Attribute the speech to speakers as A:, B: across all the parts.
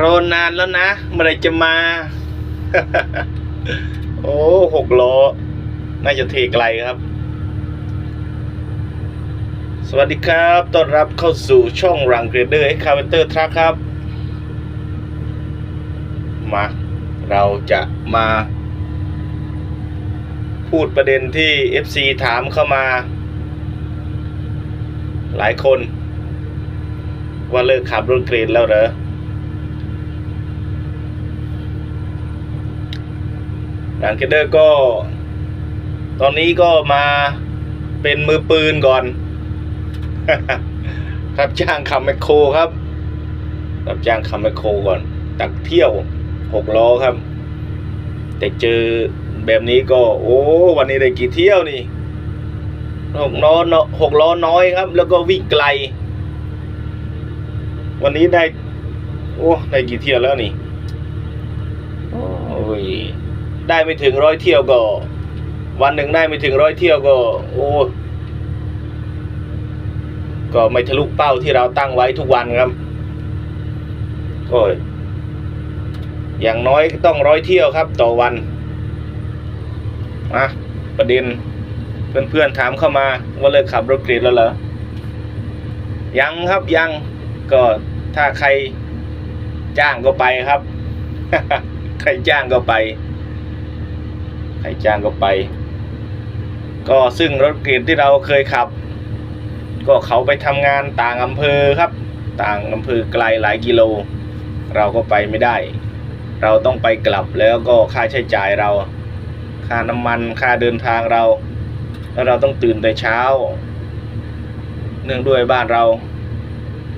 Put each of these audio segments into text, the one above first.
A: รอนานแล้วนะเมื่อไรจะมา โอ้หกล้อน่าจะเทไกลครับ สวัสดีครับต้อนรับเข้าสู่ช่องรังเกรเดอร์เอ็กคาเวนเตอร์ทรัคครับ มา เราจะมา พูดประเด็นที่ FC ถามเข้ามา หลายคน ว่าเลิกขับรถเกรดแล้วเหรอ หลังเกเดอร์ก็ ตอนนี้ก็มาเป็นมือปืนก่อน รับจ้างขับแมคโครครับ รับจ้างขับแมคโครก่อน ตักเที่ยวหกล้อครับ แต่เจอแบบนี้ก็ โอ้วันนี้ได้กี่เที่ยวนี่หกล้อเนอะหกล้อน้อยครับ แล้วก็วิ่งไกล วันนี้ได้ โอ้ได้กี่เที่ยวแล้วนี่ โอ้ย ได้ไม่ถึงร้อยเที่ยวก็ วันหนึ่งได้ไม่ถึงร้อยเที่ยวก็ โอ้ก็ไม่ทะลุเป้าที่เราตั้งไว้ทุกวันครับก็อย่างน้อยต้องร้อยเที่ยวครับ ต่อวันอะประเด็นเพื่อนๆถามเข้ามาว่าเลิกขับรถเกรดแล้วเหรอยังครับยังก็ถ้าใครจ้างก็ไปครับ ใครจ้างก็ไป ใครจ้างก็ไป ก็ซึ่งรถเกรดที่เราเคยขับ ก็เขาไปทำงานต่างอำเภอครับ ต่างอำเภอไกลหลายกิโล เราก็ไปไม่ได้ เราต้องไปกลับแล้วก็ค่าใช้จ่ายเรา ค่าน้ำมันค่าเดินทางเรา แล้วเราต้องตื่นแต่เช้า เนื่องด้วยบ้านเรา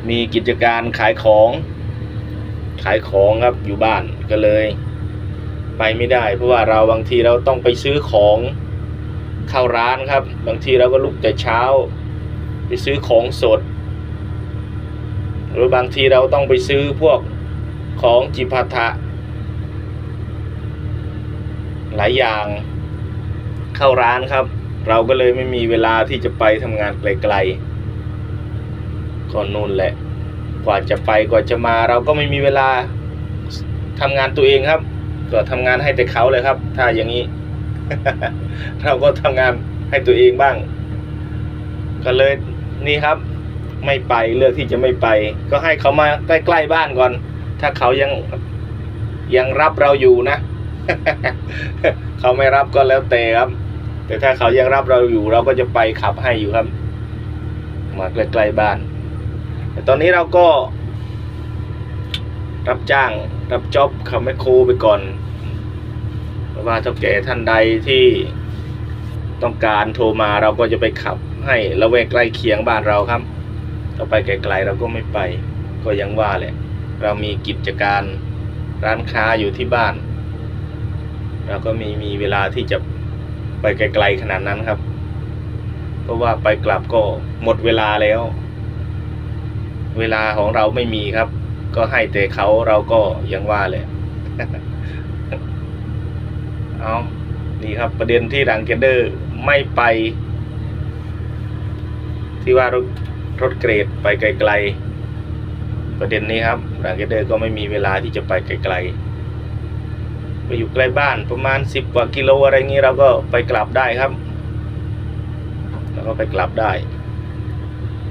A: มีกิจการขายของ ขายของครับอยู่บ้านก็เลย ไปไม่ได้ เพราะว่าเราบางทีเราต้องไปซื้อของเข้าร้านครับ บางทีเราก็ลุกแต่เช้า ไปซื้อของสด หรือบางทีเราต้องไปซื้อพวกของจิปาถะหลายอย่างเข้าร้านครับ เราก็เลยไม่มีเวลาที่จะไปทำงานไกลๆก่อนนู่นแหละ กว่าจะไปกว่าจะมา เราก็ไม่มีเวลาทำงานตัวเองครับ ก็ทำงานให้แต่เขาเลยครับ ถ้าอย่างนี้ เราก็ทำงานให้ตัวเองบ้าง ก็เลยนี่ครับ ไม่ไปเลือกที่จะไม่ไป ก็ให้เขามาใกล้ๆบ้านก่อน ถ้าเขายังยังรับเราอยู่นะ เขาไม่รับก็แล้วแต่ครับ แต่ถ้าเขายังรับเราอยู่ เราก็จะไปขับให้อยู่ครับ มาใกล้ๆบ้าน แต่ตอนนี้เราก็รับจ้าง รับจ็อบขับแมคโครไปก่อนเพราะว่าเท่าแก่ท่านใดที่ต้องการโทรมาเราก็จะไปขับให้ละแวกใกล้เคียงบ้านเราครับถ้าไปไกลๆเราก็ไม่ไป ก็ยังว่าแหละ เรามีกิจการร้านค้าอยู่ที่บ้าน เราก็มีมีเวลาที่จะไปไกลๆขนาดนั้นครับ เพราะว่าไปกลับก็หมดเวลาแล้ว เวลาของเราไม่มีครับ ก็ให้แต่เขาเราก็ยังว่าเลยเอานี่ครับ ประเด็นที่รังเกนเดอร์ไม่ไป ที่ว่ารถรถเกรดไปไกลๆ ประเด็นนี้ครับรังเกนเดอร์ก็ไม่มีเวลาที่จะไปไกลๆ ไปอยู่ใกล้บ้านประมาณสิบกว่ากิโลอะไรงี้เราก็ไปกลับได้ครับเราก็ไปกลับได้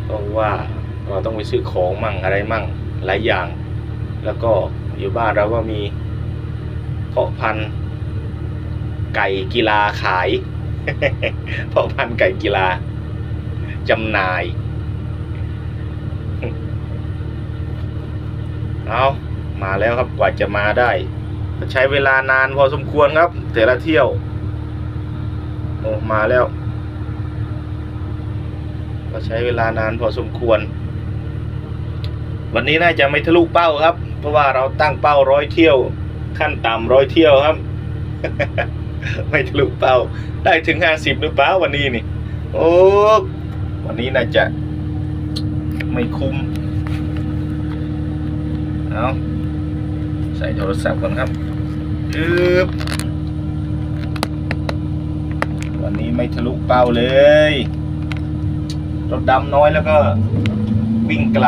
A: เพราะว่าเราต้องไปซื้อของมั่งอะไรมั่ง หลายอย่าง แล้วก็อยู่บ้านเราก็มีเพาะพันธุ์ไก่กีฬาขาย เพาะพันธุ์ไก่กีฬาจำหน่าย เอามาแล้วครับกว่าจะมาได้ ใช้เวลานานพอสมควรครับ แต่ละเที่ยว โอ้มาแล้ว ก็ใช้เวลานานพอสมควร วันนี้น่าจะไม่ทะลุเป้าครับ เพราะว่าเราตั้งเป้าร้อยเที่ยว ขั้นต่ำร้อยเที่ยวครับ ไม่ทะลุเป้า ได้ถึงห้าสิบหรือเปล่าวันนี้นี่โอ้วันนี้น่าจะไม่คุ้มเอาใส่โทรศัพท์ก่อนครับอึบวันนี้ไม่ทะลุเป้าเลย รถดำน้อยแล้วก็วิ่งไกล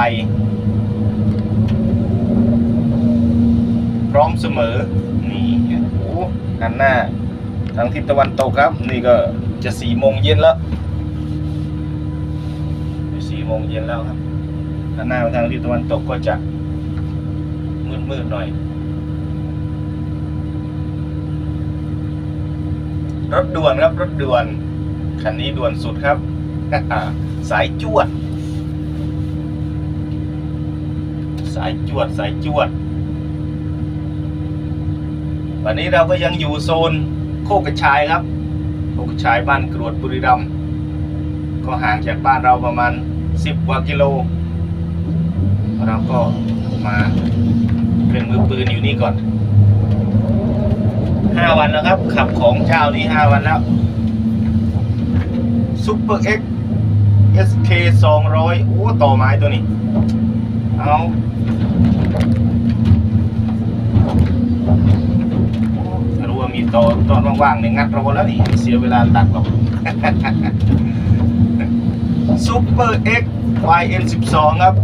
A: ร้อมเสมอ นี่โอ้ด้านหน้า ทางทิศตะวันตกครับ นี่ก็จะสี่โมงเย็นแล้วสี่โมงเย็นแล้วครับด้านหน้าทางทิศตะวันตกก็จะมืดมืดๆหน่อย รถด่วนครับรถด่วน คันนี้ด่วนสุดครับ สายจวด สายจวดสายจวด วันนี้เราก็ยังอยู่โซนโคกกระชายครับ โคกกระชายบ้านกรวดบุรีรัมย์ก็ห่างจากบ้านเราประมาณ 10กว่ากิโลเราก็มาเป็นมือปืนอยู่นี่ก่อน 5 วันแล้วครับ ขับของเจ้านี้ 5 วันแล้วซุปเปอร์เอ็ก SK 200โอ้ ต่อไม้ตัวนี้ เอาถ้ารู้ว่าตอนตอนว่างๆเนี่ยงัดเราแล้วนี่เสียเวลาตัดหรอกซูเปอร์เอ็กซ์ YN 12ครับ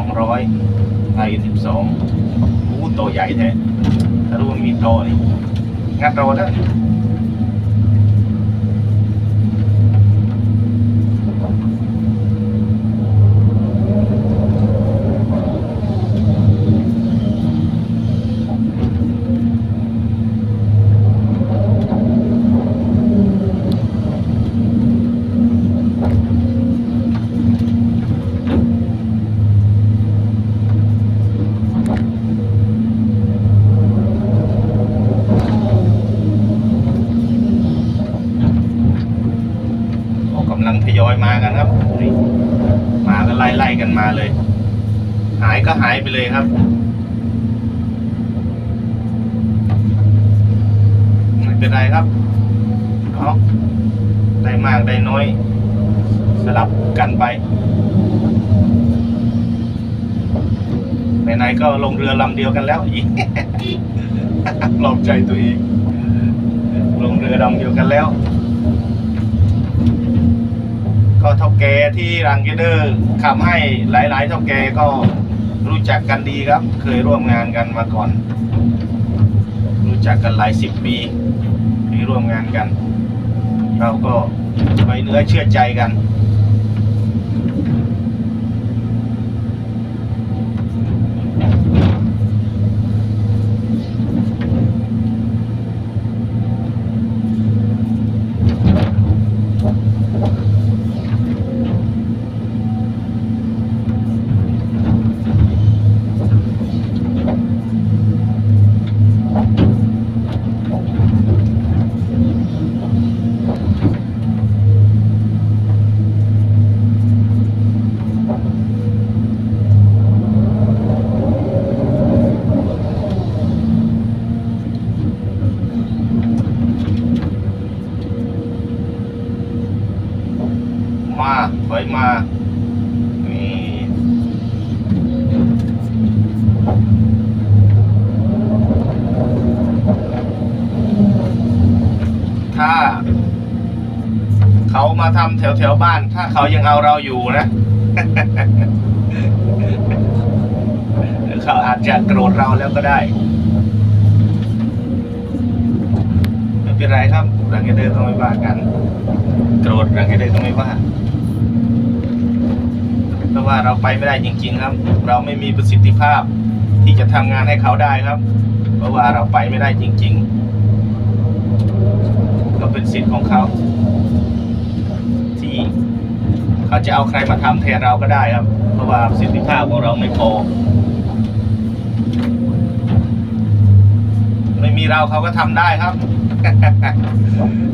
A: 200 YN 12โอ้ตัวใหญ่แท้ถ้ารู้ว่ามีโตนี่งัดเราแล้ว ก็กำลังทยอยมากันครับนี่มาก็ไล่ไล่ๆกันมาเลย หาย ก็หายไปเลยครับไม่เป็นไรครับเอาได้มากได้น้อย สลับกันไปไหนๆก็ลงเรือลำเดียวกันแล้วอีกลองใจตัวเองลงเรือลำเดียวกันแล้ว ก็เท่าแกที่รังเกเดอร์ขับให้หลายๆเท่าแกก็ รู้จักกันดีครับ เคยร่วมงานกันมาก่อน รู้จักกันหลายสิบปีที่ร่วมงานกัน เราก็ไว้เนื้อเชื่อใจกัน มาถอยมา นี่ ถ้า เขา มาทำแถวแถวบ้าน ถ้าเขายังเอาเราอยู่นะเขาอาจจะโกรธเราแล้วก็ได้ไม่เป็นไรครับหลังจากเดินต้องไม่ว่ากัน โกรธหลังจากเดินต้องไม่ว่าเพราะว่าเราไปไม่ได้จริง ๆ ครับ เราไม่มีประสิทธิภาพที่จะทำงานให้เขาได้ครับ เพราะว่าเราไปไม่ได้จริง ๆ ก็เป็นสิทธิ์ของเขา เขาจะเอาใครมาทำแทนเราก็ได้ครับ เพราะว่าประสิทธิภาพของเราไม่พอ ไม่มีเราเขาก็ทำได้ครับ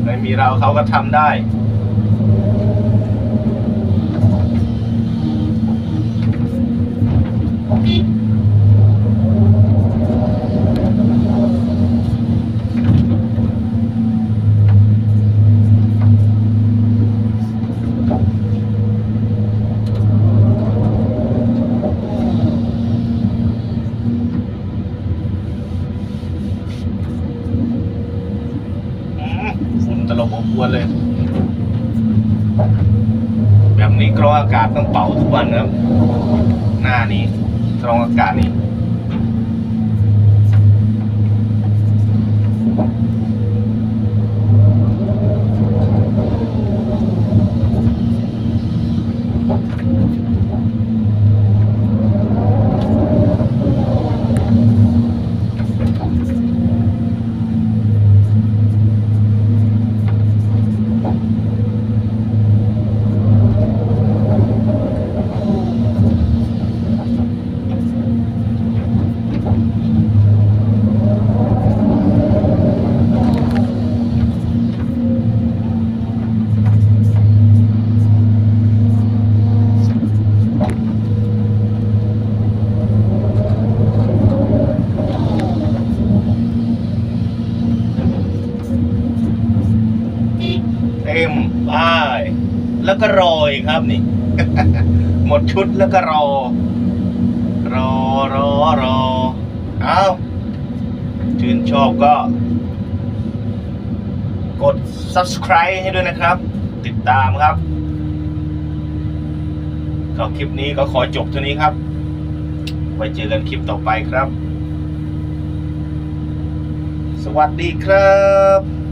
A: ไม่มีเราเขาก็ทำได้ ต้องเป่าทุกวันนะครับ หน้านี้ตรงอากาศนี้ ชุดแล้วก็รอ รอรอรอเอาชื่นชอบก็ กด subscribe ให้ด้วยนะครับ ติดตามครับก็คลิปนี้ก็ขอจบเท่านี้ครับ ไว้เจอกันคลิปต่อไปครับ สวัสดีครับ